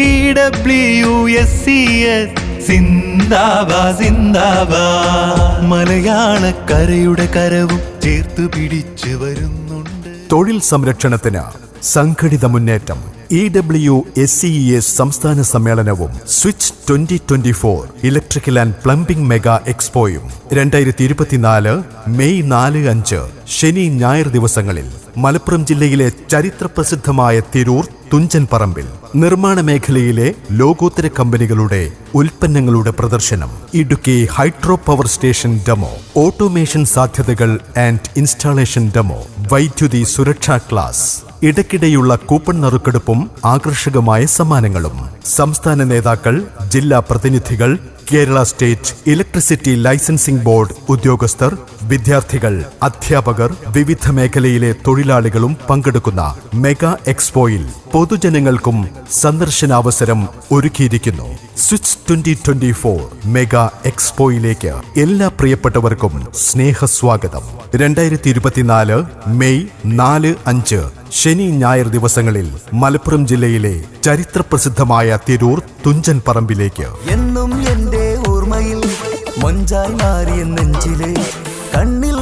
E W S C S കരവും ചേർത്ത് പിടിച്ചു വരുന്നുണ്ട്. തൊഴിൽ സംരക്ഷണത്തിന് സംഘടിത മുന്നേറ്റം. E W S C S സംസ്ഥാന സമ്മേളനവും switch twenty twenty four electrical and plumbing mega എക്സ്പോയും രണ്ടായിരത്തി ഇരുപത്തിനാല് മെയ് നാല് അഞ്ച് ശനി ഞായർ ദിവസങ്ങളിൽ മലപ്പുറം ജില്ലയിലെ ചരിത്ര പ്രസിദ്ധമായ തിരൂർ തുഞ്ചൻ പറമ്പിൽ നിർമ്മാണ മേഖലയിലെ ലോകോത്തര കമ്പനികളുടെ ഉൽപ്പന്നങ്ങളുടെ പ്രദർശനം Idukki hydro power station demo automation സാധ്യതകൾ ആൻഡ് ഇൻസ്റ്റാളേഷൻ ഡെമോ വൈദ്യുതി സുരക്ഷാ ക്ലാസ്. ഇടയ്ക്കിടെയുള്ള കൂപ്പൺ നറുക്കെടുപ്പും ആകർഷകമായ സമ്മാനങ്ങളും. സംസ്ഥാന നേതാക്കൾ ജില്ലാ പ്രതിനിധികൾ Kerala state electricity licensing board ഉദ്യോഗസ്ഥർ വിദ്യാർത്ഥികൾ അധ്യാപകർ വിവിധ മേഖലയിലെ തൊഴിലാളികളും പങ്കെടുക്കുന്ന മെഗാ എക്സ്പോയിൽ പൊതുജനങ്ങൾക്കും സന്ദർശനാവസരം ഒരുക്കിയിരിക്കുന്നു. Switch twenty twenty four mega എക്സ്പോയിലേക്ക് എല്ലാ പ്രിയപ്പെട്ടവർക്കും സ്നേഹസ്വാഗതം. രണ്ടായിരത്തി ഇരുപത്തിനാല് മെയ് നാല് അഞ്ച് ശനി ഞായർ ദിവസങ്ങളിൽ മലപ്പുറം ജില്ലയിലെ ചരിത്രപ്രസിദ്ധമായ തിരൂർ തുഞ്ചൻ പറമ്പിലേക്ക് എന്നും എന്റെ ഓർമ്മയിൽ മൊഞ്ചായി മാറിയ നെഞ്ചിലെ കണ്ണിൽ